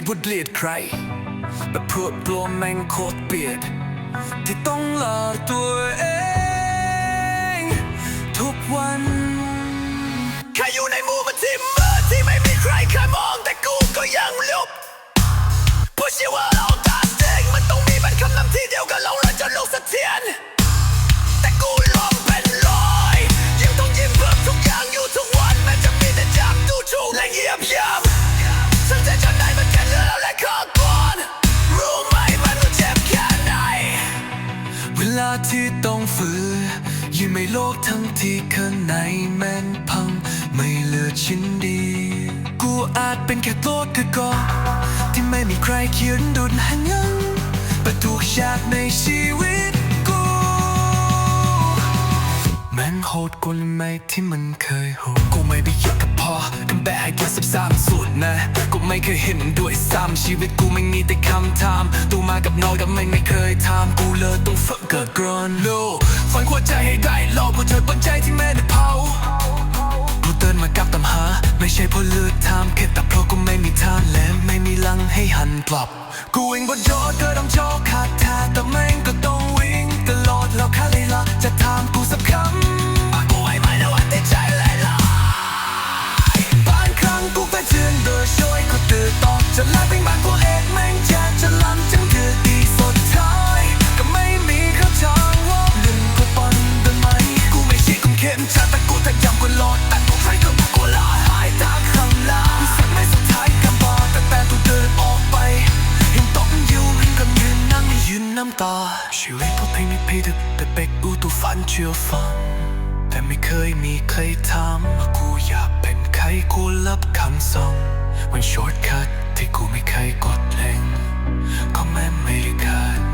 นไม่ใช่ว่าเกลียดใครแบบเพื่อปลอมแม่งโคตรเปียด ที่ต้องหลอกตัวเอง ทุกวัน แค่อยู่ในมู ที่ต้องฝืนยิ่งไม่โลกทั้งที่ข้างในแม่นพัง ไม่เหลือชิ้นดี กูอาจเป็นแค่ตัวคือกอที่ไม่มีใครเขียนดุดหันยังประตูฉากในชีวิต ม่งโหดกว่าเลยไหมที่มันเคยโหดกูไม่ได้คิดกับพอกันแบกแค่สิบสามสุดนะ กูไม่เคยเห็นด้วยซ้ำชีวิตกูไม่มีแต่คำถามตูมากับน้อยกับไม่ไม่เคยทำกูเลยต้องฝึกเกิดกรอนโลฝันหัวใจให้ได้รอเพราะเธอบนใจที่แม่ได้เผากูเตือนมากับตำหา ไม่ใช่เพราะเลือดทำแค่แต่เพราะกูไม่มีทางและไม่มีลังให้หันกลับ กูเองบนโยดก็ต้องโจกขาดแท้แต่แม่งก็ต้องวิ่งตลอดแล้วแค่เลยละจะถามกูสักคำ น้ำตา ชีวิตพวกเพลงนี้เพดึกแต่เป็กอูตูฝันเชื่อฟัง แต่ไม่เคยมีใครถามว่ากูอยากเป็นใครกูรับคำสั่งมันช็อตคัทที่กูไม่เคยกดเล็งก็แม่ไม่ได้เกิด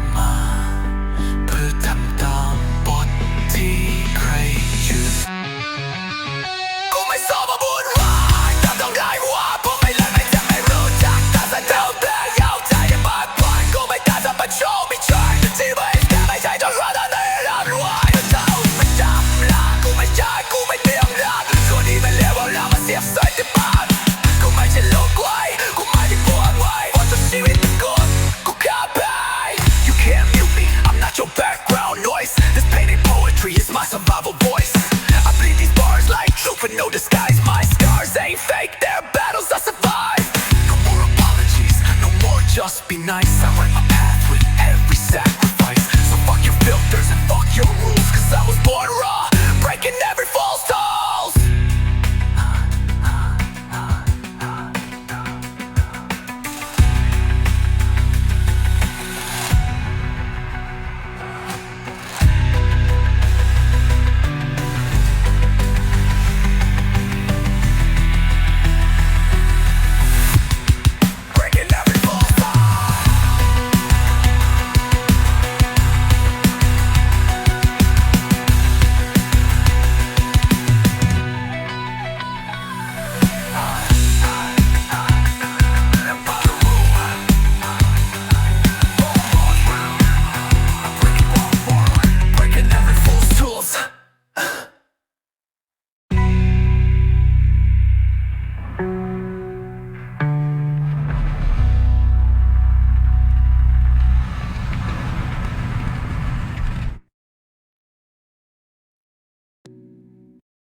no disguise.